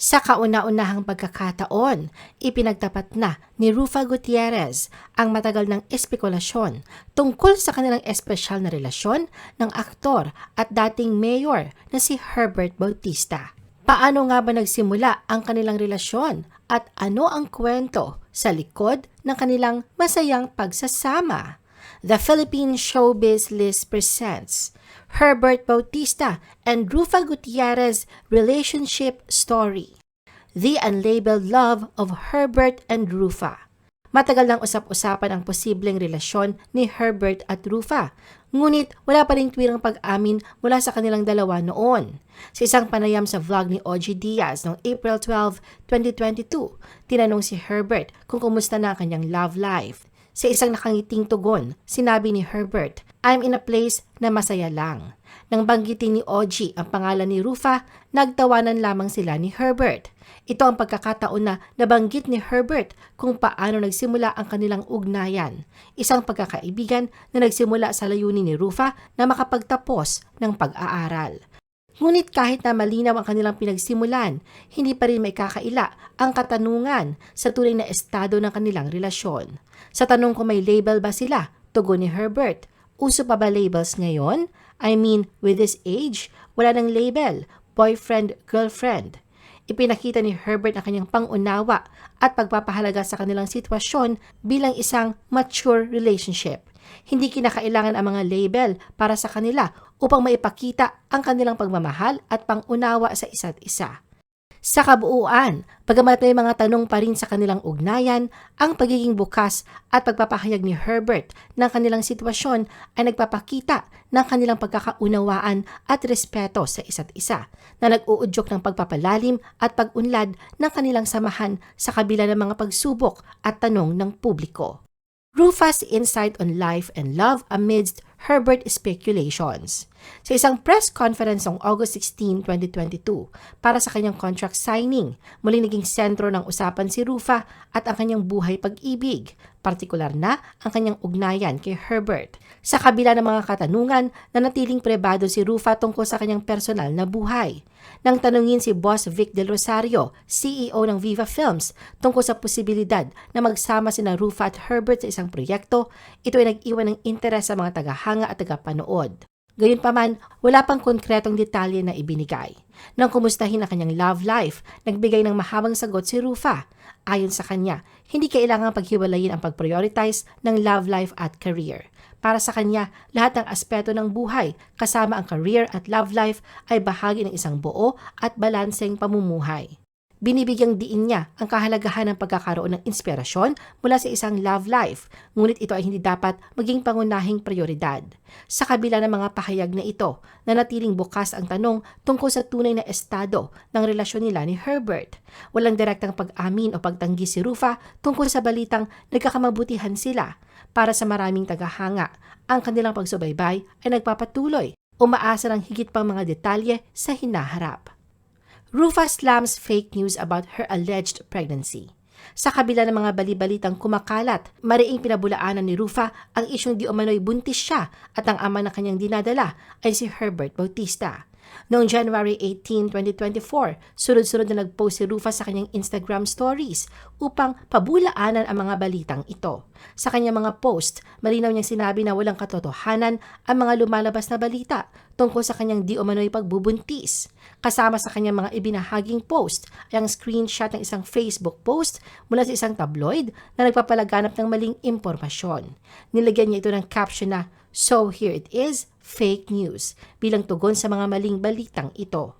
Sa kauna-unahang pagkakataon, ipinagtapat na ni Rufa Gutierrez ang matagal ng espekulasyon tungkol sa kanilang espesyal na relasyon ng aktor at dating mayor na si Herbert Bautista. Paano nga ba nagsimula ang kanilang relasyon at ano ang kwento sa likod ng kanilang masayang pagsasama? The Philippine Showbiz List presents Herbert Bautista and Rufa Gutierrez Relationship Story The Unlabeled Love of Herbert and Rufa Matagal nang usap-usapan ang posibleng relasyon ni Herbert at Rufa, ngunit wala pa rin twirang pag-amin mula sa kanilang dalawa noon. Sa isang panayam sa vlog ni OG Diaz noong April 12, 2022, tinanong si Herbert kung kumusta na ang kanyang love life. Sa isang nakangiting tugon, sinabi ni Herbert, I'm in a place na masaya lang. Nang banggitin ni OG ang pangalan ni Rufa, nagtawanan lamang sila ni Herbert. Ito ang pagkakataon na nabanggit ni Herbert kung paano nagsimula ang kanilang ugnayan. Isang pagkakaibigan na nagsimula sa layunin ni Rufa na makapagtapos ng pag-aaral. Ngunit kahit na malinaw ang kanilang pinagsimulan, hindi pa rin may ang katanungan sa tunay na estado ng kanilang relasyon. Sa tanong kung may label ba sila, tugon ni Herbert, uso pa ba labels ngayon? I mean, with this age, wala ng label, boyfriend, girlfriend. Ipinakita ni Herbert ang kanyang pangunawa at pagpapahalaga sa kanilang sitwasyon bilang isang mature relationship. Hindi kinakailangan ang mga label para sa kanila upang maipakita ang kanilang pagmamahal at pangunawa sa isa't isa. Sa kabuuan, pagamat may mga tanong pa rin sa kanilang ugnayan, ang pagiging bukas at pagpapahayag ni Herbert ng kanilang sitwasyon ay nagpapakita ng kanilang pagkakaunawaan at respeto sa isa't isa na nag-uudyok ng pagpapalalim at pag-unlad ng kanilang samahan sa kabila ng mga pagsubok at tanong ng publiko. Rufa's insight on life and love amidst Herbert speculations. Sa isang press conference noong August 16, 2022 para sa kanyang contract signing, muli naging sentro ng usapan si Rufa at ang kanyang buhay pag-ibig, partikular na ang kanyang ugnayan kay Herbert. Sa kabila ng mga katanungan, nanatiling pribado si Rufa tungkol sa kanyang personal na buhay. Nang tanungin si Boss Vic Del Rosario, CEO ng Viva Films, tungkol sa posibilidad na magsama sina Rufa at Herbert sa isang proyekto, ito ay nag-iwan ng interes sa mga tagahanga at tagapanood. Gayunpaman, wala pang konkretong detalye na ibinigay. Nang kumustahin ang kanyang love life, nagbigay ng mahabang sagot si Rufa. Ayon sa kanya, hindi kailangang paghiwalayin ang pag-prioritize ng love life at career. Para sa kanya, lahat ng aspeto ng buhay, kasama ang career at love life, ay bahagi ng isang buo at balanseng pamumuhay. Binibigyang diin niya ang kahalagahan ng pagkakaroon ng inspirasyon mula sa isang love life, ngunit ito ay hindi dapat maging pangunahing prioridad. Sa kabila ng mga pahayag na ito, nanatiling bukas ang tanong tungkol sa tunay na estado ng relasyon nila ni Herbert. Walang direktang pag-amin o pagtanggi si Rufa tungkol sa balitang nagkakamabutihan sila. Para sa maraming tagahanga, ang kanilang pagsubaybay ay nagpapatuloy, umaasa ng higit pang mga detalye sa hinaharap. Rufa slams fake news about her alleged pregnancy. Sa kabila ng mga balibalitang kumakalat, mariing pinabulaanan ni Rufa ang isyong di umano'y buntis siya at ang ama na kanyang dinadala ay si Herbert Bautista. Noong January 18, 2024, sunod-sunod na nag-post si Rufa sa kanyang Instagram stories upang pabulaanan ang mga balitang ito. Sa kanyang mga post, malinaw niyang sinabi na walang katotohanan ang mga lumalabas na balita tungkol sa kanyang di umano'y pagbubuntis. Kasama sa kanyang mga ibinahaging post ay ang screenshot ng isang Facebook post mula sa isang tabloid na nagpapalaganap ng maling impormasyon. Nilagyan niya ito ng caption na, So here it is, fake news, bilang tugon sa mga maling balitang ito.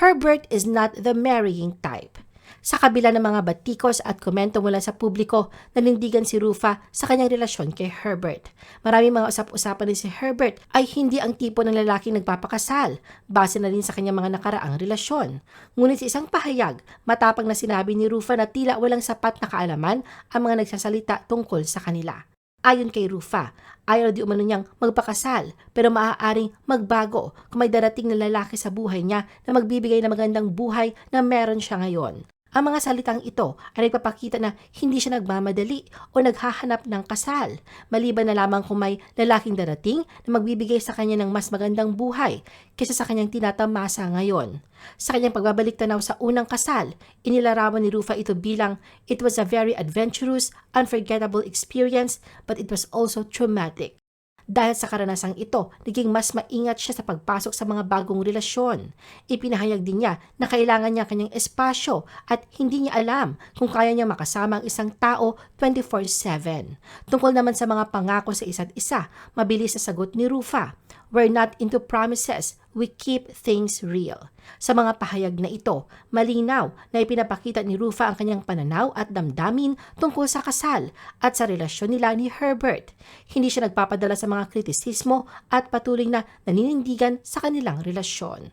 Herbert is not the marrying type. Sa kabila ng mga batikos at komento mula sa publiko, nanindigan si Rufa sa kanyang relasyon kay Herbert. Maraming mga usap-usapan din si Herbert ay hindi ang tipo ng lalaking nagpapakasal, base na rin sa kanyang mga nakaraang relasyon. Ngunit sa isang pahayag, matapang na sinabi ni Rufa na tila walang sapat na kaalaman ang mga nagsasalita tungkol sa kanila. Ayon kay Rufa, ayaw di umano niyang magpakasal pero maaaring magbago kung may darating na lalaki sa buhay niya na magbibigay ng magandang buhay na meron siya ngayon. Ang mga salitang ito ay nagpapakita na hindi siya nagmamadali o naghahanap ng kasal, maliban na lamang kung may lalaking darating na magbibigay sa kanya ng mas magandang buhay kaysa sa kanyang tinatamasa ngayon. Sa kanyang pagbabalik tanaw sa unang kasal, inilarawan ni Rufa ito bilang, It was a very adventurous, unforgettable experience, but it was also traumatic. Dahil sa karanasang ito, naging mas maingat siya sa pagpasok sa mga bagong relasyon. Ipinahayag din niya na kailangan niya kanyang espasyo at hindi niya alam kung kaya niya makasama ang isang tao 24-7. Tungkol naman sa mga pangako sa isa't isa, mabilis na sagot ni Rufa, We're not into promises, we keep things real. Sa mga pahayag na ito, malinaw na ipinapakita ni Rufa ang kanyang pananaw at damdamin tungkol sa kasal at sa relasyon nila ni Herbert. Hindi siya nagpapadala sa mga kritisismo at patuloy na naninindigan sa kanilang relasyon.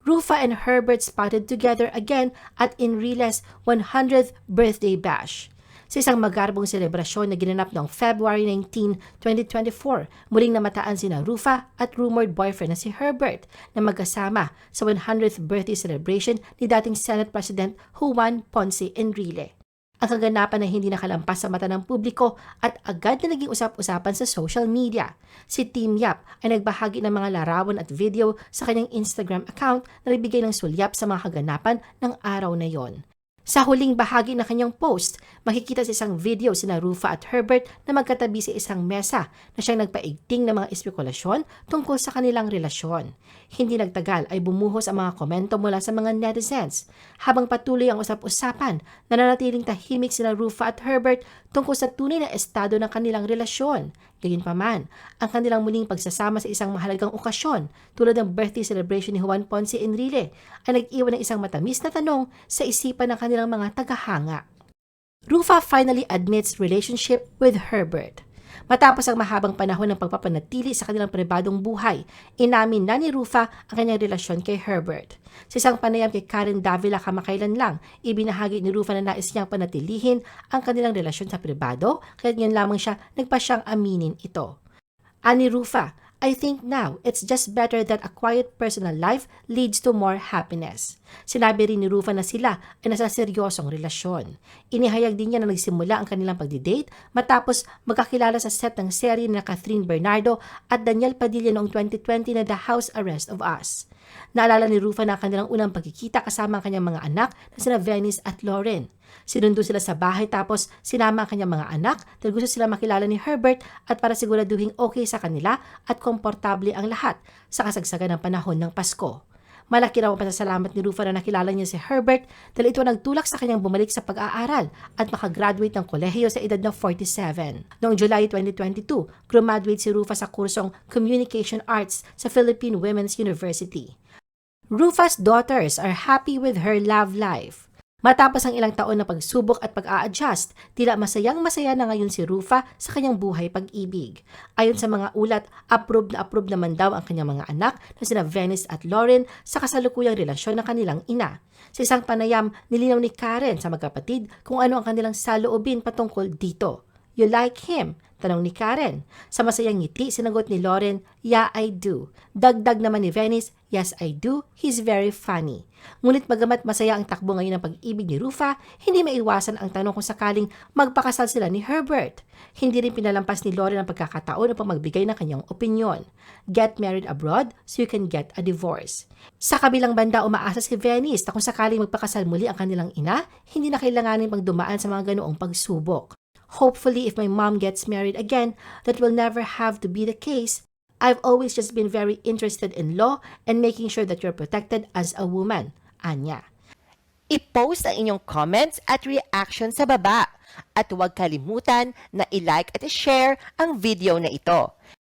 Rufa and Herbert spotted together again at Enriles 100th birthday bash. Sa isang magarbong selebrasyon na ginanap noong February 19, 2024, muling namataan sina Rufa at rumored boyfriend na si Herbert na magkasama sa 100th birthday celebration ni dating Senate President Juan Ponce Enrile. Ang kaganapan ay hindi nakalampas sa mata ng publiko at agad na naging usap-usapan sa social media. Si Team Yap ay nagbahagi ng mga larawan at video sa kanyang Instagram account na nagbigay ng sulyap sa mga kaganapan ng araw na yon. Sa huling bahagi ng kanyang post, makikita sa isang video sina Rufa at Herbert na magkatabi sa isang mesa na siyang nagpaigting ng mga espekulasyon tungkol sa kanilang relasyon. Hindi nagtagal ay bumuhos ang mga komento mula sa mga netizens. Habang patuloy ang usap-usapan, nananatiling tahimik sina Rufa at Herbert tungkol sa tunay na estado ng kanilang relasyon. Gayunpaman, ang kanilang muling pagsasama sa isang mahalagang okasyon tulad ng birthday celebration ni Juan Ponce Enrile ay nag-iwan ng isang matamis na tanong sa isipan ng kanilang mga tagahanga. Rufa finally admits relationship with Herbert. Matapos ang mahabang panahon ng pagpapanatili sa kanilang pribadong buhay, inamin na ni Rufa ang kanyang relasyon kay Herbert. Sa isang panayam kay Karen Davila kamakailan lang, ibinahagi ni Rufa na nais niyang panatilihin ang kanilang relasyon sa pribado, kaya ngayon lamang siya nagpa siyang aminin ito. Ani Rufa, I think now it's just better that a quiet personal life leads to more happiness. Sinabi rin ni Rufa na sila ay nasa seryosong relasyon. Inihayag din niya na nagsimula ang kanilang pagdidate matapos magkakilala sa set ng serye na Catherine Bernardo at Daniel Padilla noong 2020 na The House Arrest of Us. Naalala ni Rufa na ang kanilang unang pagkikita kasama ang kanyang mga anak na sina Venice at Lauren. Sinundo sila sa bahay tapos sinama ang kanyang mga anak dahil gusto sila makilala ni Herbert at para siguraduhin okay sa kanila at komportable ang lahat sa kasagsagan ng panahon ng Pasko. Malaki raw ang pasasalamat ni Rufa na nakilala niya si Herbert dahil ito nagtulak sa kanyang bumalik sa pag-aaral at makagraduate ng kolehiyo sa edad ng 47. Noong July 2022, graduate si Rufa sa kursong Communication Arts sa Philippine Women's University. Rufa's daughters are happy with her love life. Matapos ang ilang taon na pagsubok at pag-a-adjust, tila masayang masaya na ngayon si Rufa sa kanyang buhay pag-ibig. Ayon sa mga ulat, approve na approve naman daw ang kanyang mga anak na sina Venice at Lauren sa kasalukuyang relasyon ng kanilang ina. Sa isang panayam, nilinaw ni Karen sa magkapatid kung ano ang kanilang saloobin patungkol dito. You like him? Tanong ni Karen. Sa masayang ngiti, sinagot ni Lauren, Yeah, I do. Dagdag naman ni Venice, Yes, I do. He's very funny. Ngunit bagamat masaya ang takbo ngayon ng pag-ibig ni Rufa, hindi maiwasan ang tanong kung sakaling magpakasal sila ni Herbert. Hindi rin pinalampas ni Lauren ang pagkakataon upang magbigay ng kanyang opinyon. Get married abroad so you can get a divorce. Sa kabilang banda, umaasa si Venice na kung sakaling magpakasal muli ang kanilang ina, hindi na kailanganin pang dumaan sa mga ganoong pagsubok. Hopefully, if my mom gets married again, that will never have to be the case. I've always just been very interested in law and making sure that you're protected as a woman. Anya. I-post ang inyong comments at reaction sa baba. At huwag kalimutan na i-like at i-share ang video na ito.